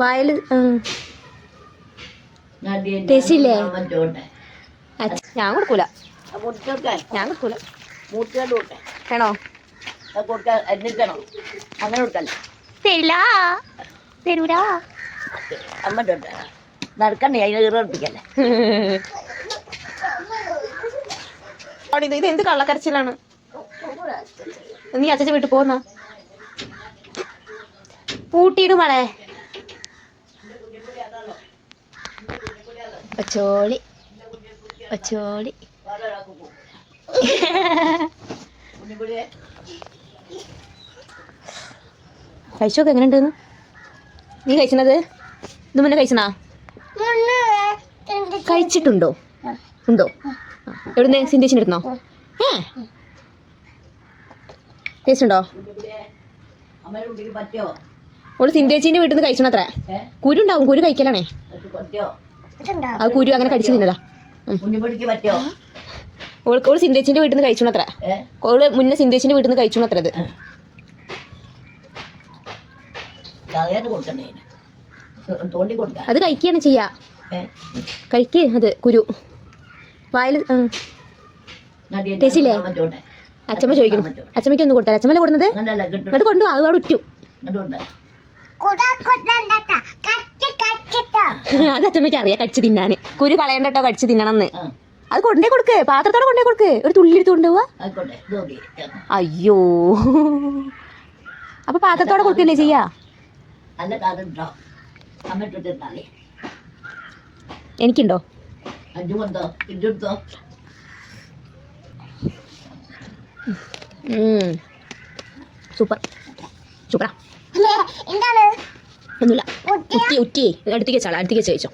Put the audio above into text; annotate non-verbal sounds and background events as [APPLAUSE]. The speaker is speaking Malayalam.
വായിൽ ടേസ്റ്റില്ലേ ഞാൻ കൊടുക്കൂല. ഞാൻ കൊടുക്കൂല. വേണോ? തരില്ല. അമ്മ നടക്കണ്ടേ അതിനെ ഈറപ്പിക്കല്ലേ ഇത് ഇത് എന്ത് കള്ളക്കരച്ചിലാണ്? നീ അച്ഛൻ വീട്ടിൽ പോന്നാ? പൂട്ടിയിടും മളെ. ഒച്ചോളി ഒച്ചോളി കഴിച്ചോക്കെ എങ്ങനെയുണ്ടെന്ന്? നീ കഴിച്ചണത് ഇത് മുന്നേ കഴിച്ചണാ കഴിച്ചിട്ടുണ്ടോ? ഉണ്ടോ. എവിടുന്ന്? അടുത്തുന്നോ? ഏ? ടേസ്റ്റ് ഉണ്ടോ ഓൾ സിന്ധ്യച്ചിന്റെ വീട്ടിൽ നിന്ന് കഴിച്ചണത്രേ. കുരു ഉണ്ടാവും കുരു കഴിക്കലാണേ. ആ കുരു അങ്ങനെ കടിച്ചു തിന്നതാ ഓൾക്ക് ഓൾ സിന്ധ്യച്ചിന്റെ വീട്ടിൽ നിന്ന് കഴിച്ചോണത്ര. ഓൾ മുന്നേ സിന്ധ്യച്ചിന്റെ വീട്ടിൽ നിന്ന് കഴിച്ചോണത്ര അത് അത് കഴിക്കുകയാണ് ചെയ്യാ. കഴിക്കേ അത് കുരു. വായിൽ ടേസ്റ്റില്ലേ? അച്ഛമ്മ ചോദിക്കണം അച്ഛമ്മയ്ക്ക് ഒന്ന് കൊടുത്താൽ അച്ഛമ്മല്ലേ കൊടുക്കുന്നത് അത് കൊണ്ടു അത് അവിടെ ഉറ്റു [LAUGHS] അത് അച്ഛമ്മയ്ക്ക് അറിയാം കടിച്ചു തിന്നാന്. കുരു കളയണ്ടട്ടോ കടിച്ചു തിന്നണമെന്ന് അത് കൊണ്ടേ കൊടുക്ക് പാത്രത്തോടെ കൊണ്ടേ കൊടുക്ക്. ഒരു തുള്ളി എടുത്ത് കൊണ്ടുപോവാ അയ്യോ. അപ്പൊ പാത്രത്തോടെ കൊടുക്കല്ലേ ചെയ്യാ? എനിക്കുണ്ടോ? സൂപ്പർ. സൂപ്പറാ. ഒന്നുമില്ല. ഉറ്റി ഉറ്റി അടുത്തേക്ക് ചാള അടുത്തേക്ക് കഴിച്ചോ